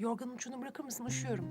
Yorganın ucunu bırakır mısın? Üşüyorum.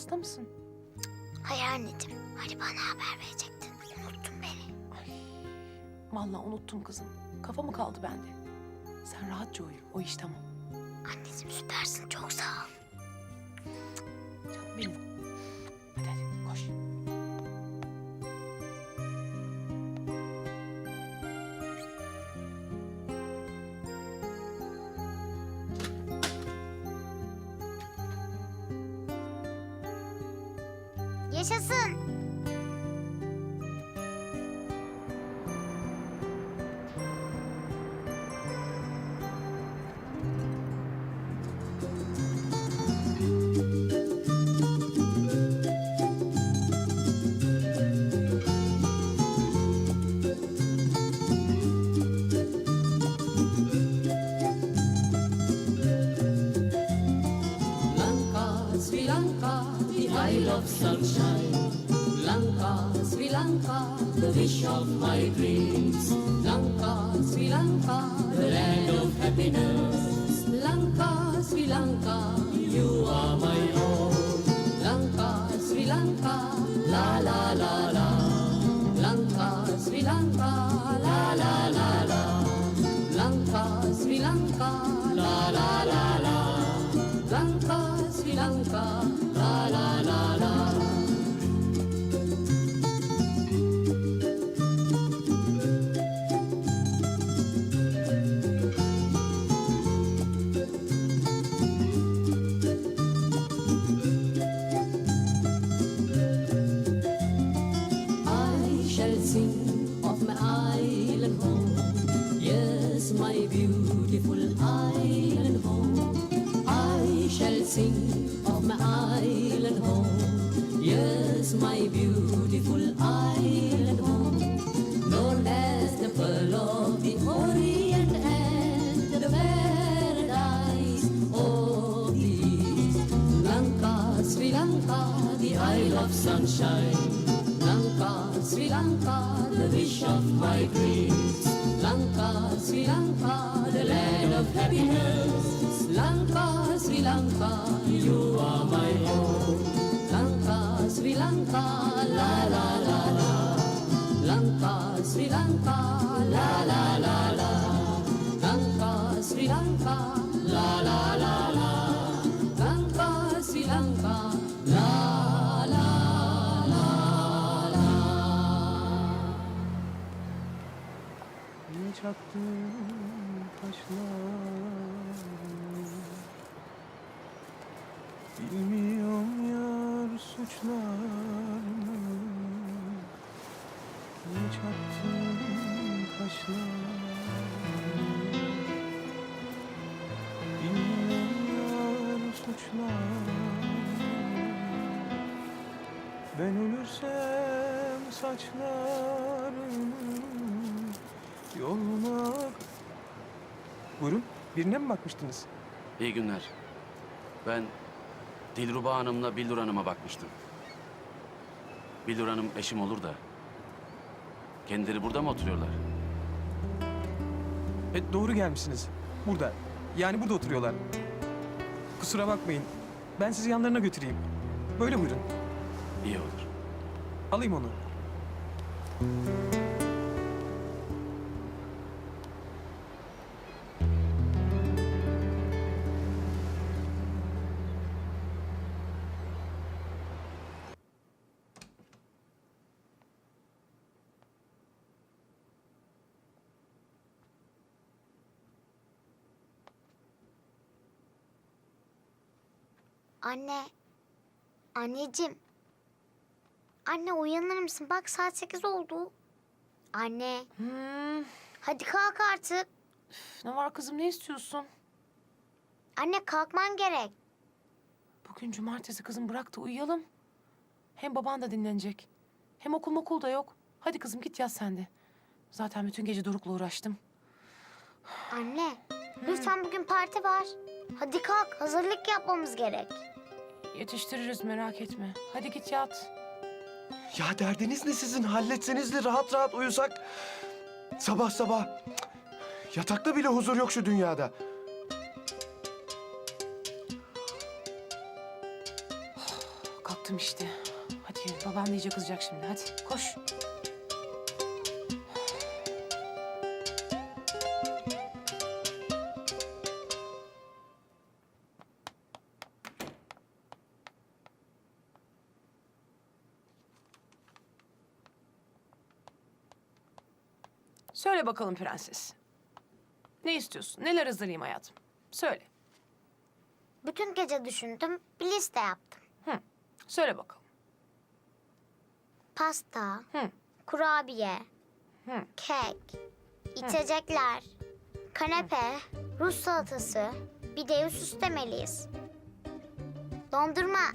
Hasta mısın? Hayır anneciğim. Hani bana haber verecektin. Unuttun beni. Ay, vallahi unuttum kızım. Kafa mı kaldı bende? Sen rahatça uyu. O iş tamam. Anneciğim süpersin. Çok sağ ol. Canım benim. Yaşasın. Of sunshine. Lanka, Sri Lanka, the wish of my dreams. Lanka, Sri Lanka, the land of happiness. Lanka, Sri Lanka, you are my sing of my island home. Yes, my beautiful island home. Known as the pearl of the Orient and the paradise of the East. Lanka, Sri Lanka, the Isle of Sunshine. Lanka, Sri Lanka, the wish of my dreams. Lanka, Sri Lanka, the land of happiness. Lanka, Sri Lanka, you are my home. Lanka, Sri Lanka, la la la la. Lanka, Sri Lanka, la la la la. Ne çattın taşlar Bilmiyorum yar suçlar Ne çattın taşlar Bilmiyorum yar suçlar Ben ölürsem saçlarım Yoluna... Buyurun, birine mi bakmıştınız? İyi günler. Ben Dilruba Hanım'la Bildur Hanım'a bakmıştım. Bildur Hanım eşim olur da. Kendileri burada mı oturuyorlar? E, doğru gelmişsiniz. Burada. Yani burada oturuyorlar. Kusura bakmayın. Ben sizi yanlarına götüreyim. Böyle buyurun. İyi olur. Alayım onu. Anne. Anneciğim. Anne uyanır mısın? Bak saat sekiz oldu. Anne. Hmm, Hadi kalk artık. ne var kızım ne istiyorsun? Anne kalkman gerek. Bugün cumartesi kızım bırak da uyuyalım. Hem baban da dinlenecek. Hem okul okul da yok. Hadi kızım git yat sen de. Zaten bütün gece Doruk'la uğraştım. Anne lütfen bugün parti var. Hadi kalk hazırlık yapmamız gerek. Yetiştiririz merak etme. Hadi git yat. Ya derdiniz ne sizin? Halletseniz de rahat rahat uyusak. Sabah sabah. Cık, Yatakta bile huzur yok şu dünyada. Kalktım işte. Hadi da iyice kızacak şimdi. Hadi koş. Söyle bakalım prenses. Ne istiyorsun? Neler hazırlayayım hayatım? Söyle. Bütün gece düşündüm bir liste yaptım. Söyle bakalım. Pasta, Hı. kurabiye, Hı. kek, içecekler, kanepe, Rus salatası, bir de süslemeliyiz. Dondurma.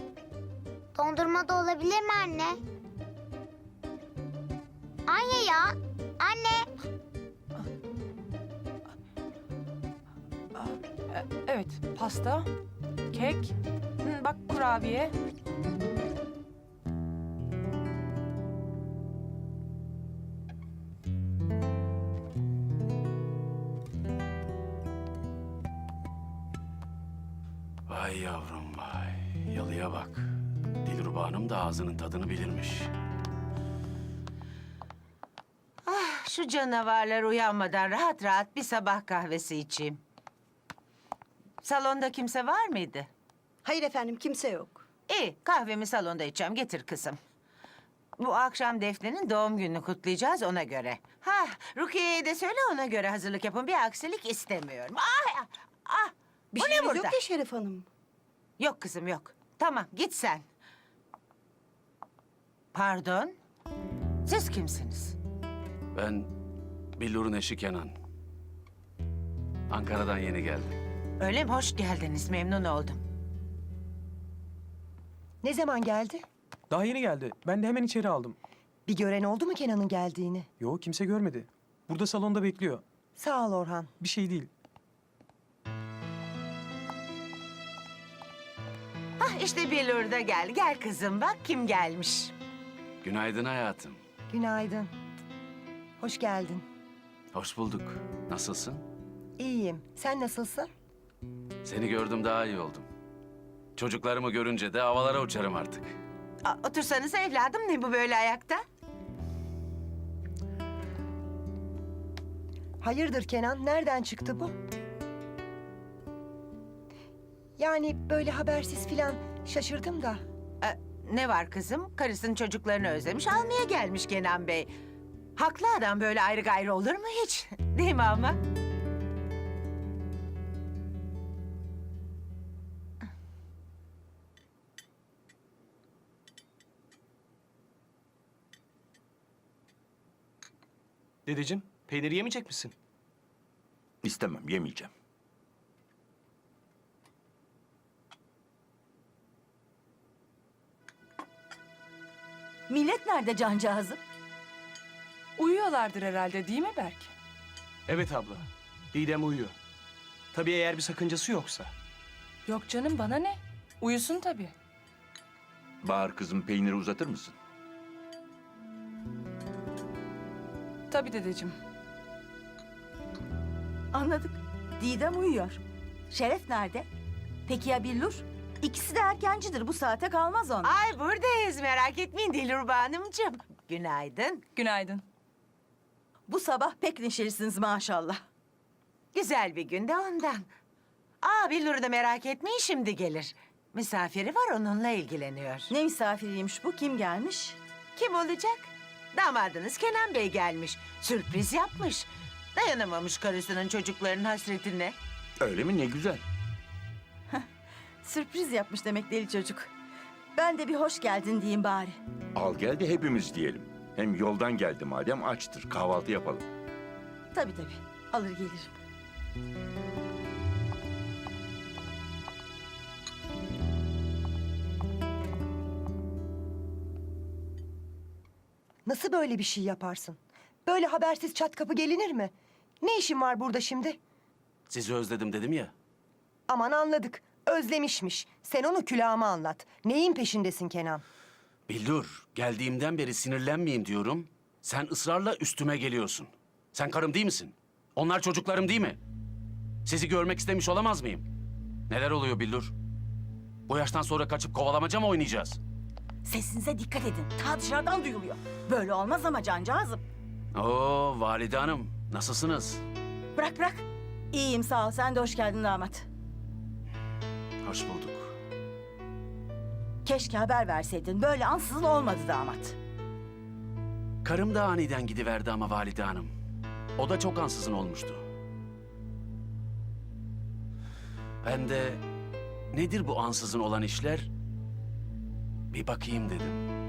Dondurma da olabilir mi anne? Anne ya. Anne. E- evet, pasta, kek, hı, bak kurabiye. Vay yavrum vay. Yalıya bak. Dilruba Hanım da ağzının tadını bilirmiş. Şu canavarlar uyanmadan rahat rahat bir sabah kahvesi içeyim. Salonda kimse var mıydı? Hayır efendim kimse yok. İyi, kahvemi salonda içeceğim. Getir kızım. Bu akşam Defne'nin doğum gününü kutlayacağız ona göre. Ha, Rukiye'ye de söyle ona göre hazırlık yapın. Bir aksilik istemiyorum. Ah, ah, Bir bu ne şeyimiz burada? yok ya Şeref Hanım. Yok kızım yok. Tamam, git sen. Pardon? Siz kimsiniz? Ben Billur'un eşi Kenan. Ankara'dan yeni geldim. Öyle mi? Hoş geldiniz, memnun oldum. Ne zaman geldi? Daha yeni geldi. Ben de hemen içeri aldım. Bir gören oldu mu Kenan'ın geldiğini? Yo kimse görmedi. Burada salonda bekliyor. Sağ ol Orhan. Bir şey değil. Hah işte Bilur da geldi. Gel kızım bak kim gelmiş. Günaydın hayatım. Günaydın. Hoş geldin. Hoş bulduk. Nasılsın? İyiyim. Sen nasılsın? Seni gördüm daha iyi oldum. Çocuklarımı görünce de havalara uçarım artık. Aa, otursanız evladım ne bu böyle ayakta? Hayırdır Kenan? Nereden çıktı bu? Yani böyle habersiz filan şaşırdım da. Aa, ne var kızım? Karısının çocuklarını özlemiş almaya gelmiş Kenan Bey. Haklı adam böyle ayrı gayrı olur mu hiç? Değil mi ama? Dedeciğim, peynir yemeyecek misin? İstemem, yemeyeceğim. Millet nerede cancağızım? Uyuyorlardır herhalde değil mi Berk? Evet abla. Didem uyuyor. Tabii eğer bir sakıncası yoksa. Yok canım bana ne? Uyusun tabii. Bahar kızım peyniri uzatır mısın? Tabii dedeciğim. Anladık. Didem uyuyor. Şeref nerede? Peki ya Billur? İkisi de erkencidir. Bu saate kalmaz onlar. Ay buradayız merak etmeyin Dilruba Hanımcığım. Günaydın. Günaydın. Bu sabah pek neşelisiniz maşallah. Güzel bir günde ondan. Aa Billur'u da merak etmeyin şimdi gelir. Misafiri var onunla ilgileniyor. Ne misafiriymiş bu? Kim gelmiş? Kim olacak? Damadınız Kenan Bey gelmiş. Sürpriz yapmış. Dayanamamış karısının çocuklarının hasretine. Öyle mi? Ne güzel. Sürpriz yapmış demek deli çocuk. Ben de bir hoş geldin diyeyim bari. Al gel de hepimiz diyelim. Hem yoldan geldi madem açtır. Kahvaltı yapalım. Tabii tabii. Alır gelirim. Nasıl böyle bir şey yaparsın? Böyle habersiz çat kapı gelinir mi? Ne işin var burada şimdi? Sizi özledim dedim ya. Aman anladık. Özlemişmiş. Sen onu külahıma anlat. Neyin peşindesin Kenan? Bildur, geldiğimden beri sinirlenmeyeyim diyorum. Sen ısrarla üstüme geliyorsun. Sen karım değil misin? Onlar çocuklarım değil mi? Sizi görmek istemiş olamaz mıyım? Neler oluyor Bildur? Bu yaştan sonra kaçıp kovalamaca mı oynayacağız? Sesinize dikkat edin. Ta dışarıdan duyuluyor. Böyle olmaz ama cancağızım. Oo valide hanım, nasılsınız? Bırak bırak. İyiyim sağ ol. Sen de hoş geldin damat. Hoş bulduk. Keşke haber verseydin. Böyle ansızın olmadı damat. Karım da aniden gidiverdi ama valide hanım. O da çok ansızın olmuştu. Ben de nedir bu ansızın olan işler? Bir bakayım dedim.